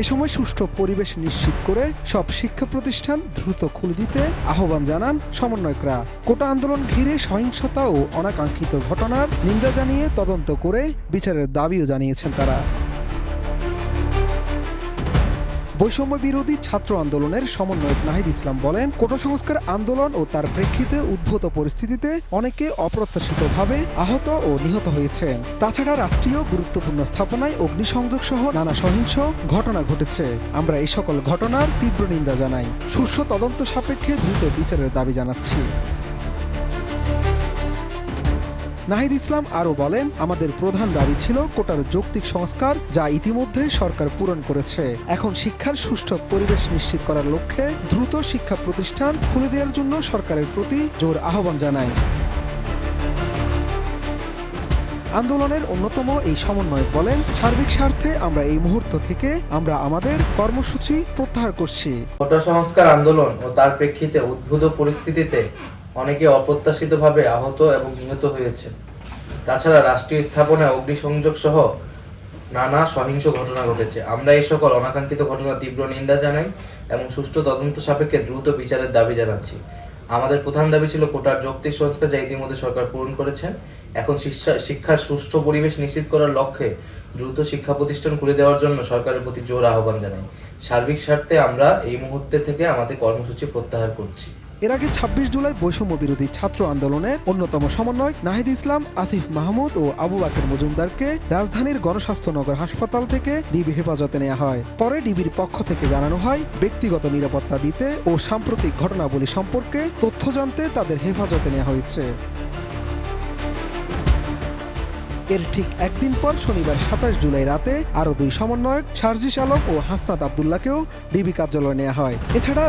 এ সময় সুষ্ঠু পরিবেশ নিশ্চিত করে সব শিক্ষা প্রতিষ্ঠান দ্রুত খুলে দিতে আহ্বান জানান সমন্বয়করা। কোটা আন্দোলন ঘিরে সহিংসতা ও অনাকাঙ্ক্ষিত ঘটনার নিন্দা জানিয়ে তদন্ত করে বিচারের দাবিও জানিয়েছেন তারা। বৈষম্য বিরোধী ছাত্র আন্দোলনের সমন্বয়ক নাহিদ ইসলাম বলেন, কোটা সংস্কার আন্দোলন ও তার প্রেক্ষিতে উদ্ভূত পরিস্থিতিতে অনেকে অপ্রত্যাশিতভাবে আহত ও নিহত হয়েছেন। তাছাড়া রাষ্ট্রীয় গুরুত্বপূর্ণ স্থাপনায় অগ্নিসংযোগ সহ নানা সহিংস ঘটনা ঘটেছে। আমরা এই সকল ঘটনার তীব্র নিন্দা জানাই। সুষ্ঠু তদন্ত সাপেক্ষে দ্রুত বিচারের দাবি জানাচ্ছি। নাহিদ ইসলাম আরও বলেন, আমাদের প্রধান দাবি ছিল কোটার যৌক্তিক সংস্কার যা ইতিমধ্যে সরকার পূরণ করেছে। এখন শিক্ষার সুষ্ঠু পরিবেশ নিশ্চিত করার লক্ষ্যে দ্রুত শিক্ষা প্রতিষ্ঠান খুলে দেওয়ার জন্য সরকারের প্রতি জোর আহ্বান জানায়। আন্দোলনের অন্যতম এই সমন্বয়ক বলেন, সার্বিক স্বার্থে আমরা এই মুহূর্ত থেকে আমরা আমাদের কর্মসূচি প্রত্যাহার করছি। কোটা সংস্কার আন্দোলন ও তার প্রেক্ষিতে উদ্ভূত পরিস্থিতিতে অনেকে অপ্রত্যাশিতভাবে আহত এবং নিহত হয়েছে তাছাড়া রাষ্ট্রীয় স্থাপনায় অগ্নিসংযোগ সহ নানা সহিংস ঘটনা ঘটেছে। আমরা এই সকল অনাকাঙ্ক্ষিত ঘটনা তীব্র নিন্দা জানাই এবং সুষ্ঠু তদন্ত সাপেক্ষে দ্রুত বিচারের দাবি জানাচ্ছি। আমাদের প্রধান দাবি ছিল কোটার যৌক্তিক সংস্কার যা ইতিমধ্যে সরকার পূরণ করেছেন। এখন শিক্ষা- শিক্ষার সুষ্ঠু পরিবেশ নিশ্চিত করার লক্ষ্যে দ্রুত শিক্ষা প্রতিষ্ঠান খুলে দেওয়ার জন্য সরকারের প্রতি জোর আহ্বান জানাই। সার্বিক স্বার্থে আমরা এই মুহূর্তে থেকে আমাদের কর্মসূচি প্রত্যাহার করছি। এর আগে ছাব্বিশ জুলাই বৈষম্য বিরোধী ছাত্র আন্দোলনের অন্যতম সমন্বয়ক নাহিদ ইসলাম, আসিফ মাহমুদ ও আবু বাকের মজুমদারকে রাজধানীর গণস্বাস্থ্য নগর হাসপাতাল থেকে ডিবি হেফাজতে নেওয়া হয়। পরে ডিবির পক্ষ থেকে জানানো হয়, ব্যক্তিগত নিরাপত্তা দিতে ও সাম্প্রতিক ঘটনাবলী সম্পর্কে তথ্য জানতে তাদের হেফাজতে নেওয়া হয়েছে। এর ঠিক একদিন পর শনিবার সাতাশ জুলাই রাতে আরও দুই সমন্বয়ক, সার্জিস আলম ও হাসনাত আবদুল্লাহকেও ডিবি কার্যালয়ে নেওয়া হয়। এছাড়া